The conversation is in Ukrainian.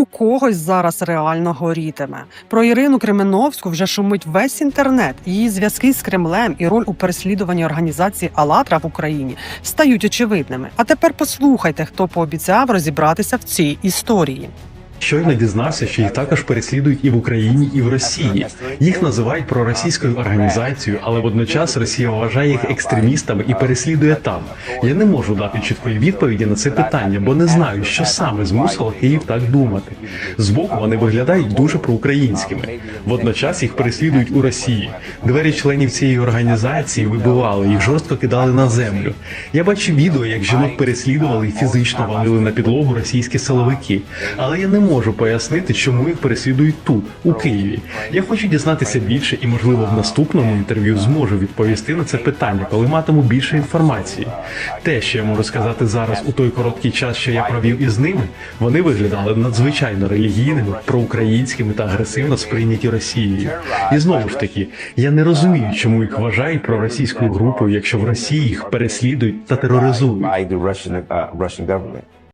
у когось зараз реально горітиме. Про Ірину Кременовську вже шумить весь інтернет. Її зв'язки з Кремлем і роль у переслідуванні організації «АЛЛАТРА» в Україні стають очевидними. А тепер послухайте, хто пообіцяв розібратися в цій історії. Щойно дізнався, що їх також переслідують і в Україні, і в Росії. Їх називають проросійською організацією, але водночас Росія вважає їх екстремістами і переслідує там. Я не можу дати чіткої відповіді на це питання, бо не знаю, що саме змусило Київ так думати. Збоку вони виглядають дуже проукраїнськими. Водночас їх переслідують у Росії. Двері членів цієї організації вибивали, їх жорстко кидали на землю. Я бачив відео, як жінок переслідували і фізично валили на підлогу російські силовики. Але я не можу пояснити, чому їх переслідують тут, у Києві. Я хочу дізнатися більше і, можливо, в наступному інтерв'ю зможу відповісти на це питання, коли матиму більше інформації. Те, що я можу сказати зараз у той короткий час, що я провів із ними, вони виглядали надзвичайно релігійними, проукраїнськими та агресивно сприйняті Росією. І знову ж таки, я не розумію, чому їх вважають проросійською групою, якщо в Росії їх переслідують та тероризують.